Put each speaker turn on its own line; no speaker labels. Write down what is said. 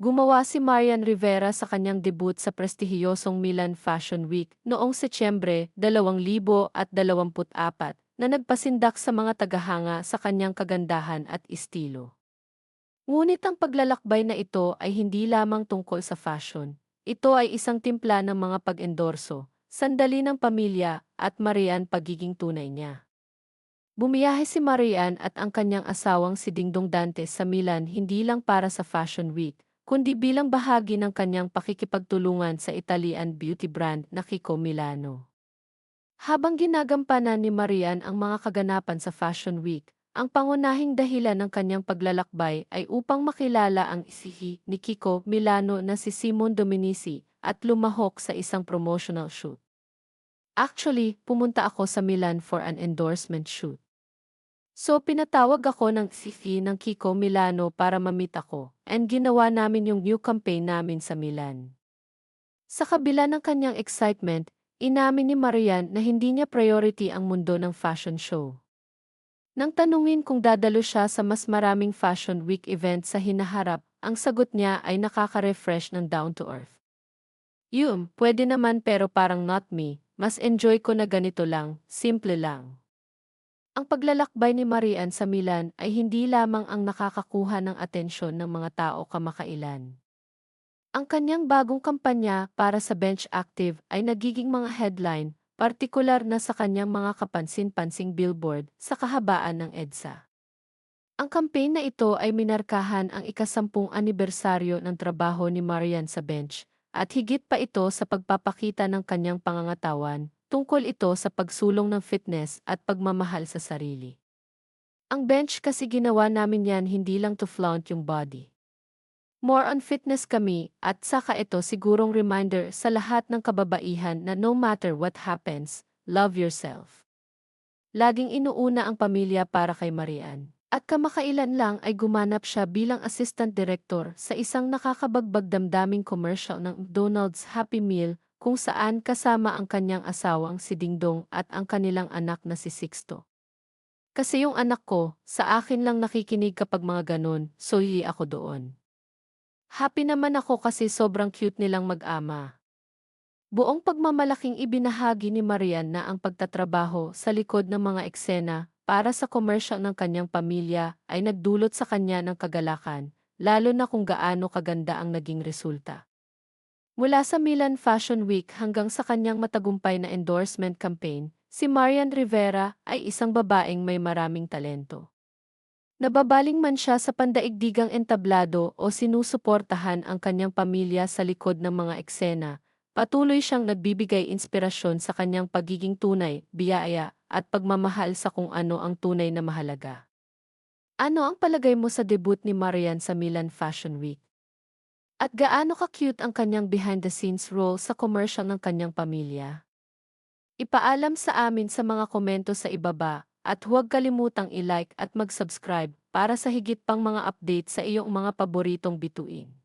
Gumawa si Marian Rivera sa kanyang debut sa prestihiyosong Milan Fashion Week noong Setyembre 2024 na nagpasindak sa mga tagahanga sa kanyang kagandahan at estilo. Ngunit ang paglalakbay na ito ay hindi lamang tungkol sa fashion. Ito ay isang timpla ng mga pag-endorso, sandali ng pamilya at Marian pagiging tunay niya. Bumiyahe si Marian at ang kanyang asawang si Dingdong Dantes sa Milan hindi lang para sa Fashion Week, kundi bilang bahagi ng kanyang pakikipagtulungan sa Italian beauty brand na Kiko Milano. Habang ginagampanan ni Marian ang mga kaganapan sa Fashion Week, ang pangunahing dahilan ng kanyang paglalakbay ay upang makilala ang isihi ni Kiko Milano na si Simon Dominici at lumahok sa isang promotional shoot. Actually, pumunta ako sa Milan for an endorsement shoot. So pinatawag ako ng isihi ng Kiko Milano para mamit ako and ginawa namin yung new campaign namin sa Milan. Sa kabila ng kanyang excitement, Inamin ni Marian na hindi niya priority ang mundo ng fashion show. Nang tanungin kung dadalo siya sa mas maraming Fashion Week event sa hinaharap, ang sagot niya ay nakaka-refresh ng down-to-earth. Yum, pwede naman pero parang not me, mas enjoy ko na ganito lang, simple lang. Ang paglalakbay ni Marian sa Milan ay hindi lamang ang nakakakuha ng atensyon ng mga tao kamakailan. Ang kanyang bagong kampanya para sa Bench Active ay nagiging mga headline, partikular na sa kanyang mga kapansin-pansing billboard sa kahabaan ng EDSA. Ang campaign na ito ay minarkahan ang ikasampung anibersaryo ng trabaho ni Marian sa bench, at higit pa ito sa pagpapakita ng kanyang pangangatawan, tungkol ito sa pagsulong ng fitness at pagmamahal sa sarili. Ang bench kasi ginawa namin yan hindi lang to flaunt yung body. More on fitness kami at saka ito sigurong reminder sa lahat ng kababaihan na no matter what happens, love yourself. Laging inuuna ang pamilya para kay Marian. At kamakailan lang ay gumanap siya bilang assistant director sa isang nakakabagbag damdaming commercial ng McDonald's Happy Meal kung saan kasama ang kanyang asawang si Dingdong at ang kanilang anak na si Sixto. Kasi yung anak ko, sa akin lang nakikinig kapag mga ganon, so hi ako doon. Happy naman ako kasi sobrang cute nilang mag-ama. Buong pagmamalaking ibinahagi ni Marian na ang pagtatrabaho sa likod ng mga eksena para sa commercial ng kanyang pamilya ay nagdulot sa kanya ng kagalakan, lalo na kung gaano kaganda ang naging resulta. Mula sa Milan Fashion Week hanggang sa kanyang matagumpay na endorsement campaign, si Marian Rivera ay isang babaeng may maraming talento. Nababaling man siya sa pandaigdigang entablado o sinusuportahan ang kanyang pamilya sa likod ng mga eksena, patuloy siyang nagbibigay inspirasyon sa kanyang pagiging tunay, biyaya, at pagmamahal sa kung ano ang tunay na mahalaga. Ano ang palagay mo sa debut ni Marian sa Milan Fashion Week? At gaano ka-cute ang kanyang behind-the-scenes role sa commercial ng kanyang pamilya? Ipaalam sa amin sa mga komento sa ibaba at huwag kalimutang i-like at mag-subscribe para sa higit pang mga update sa iyong mga paboritong bituin.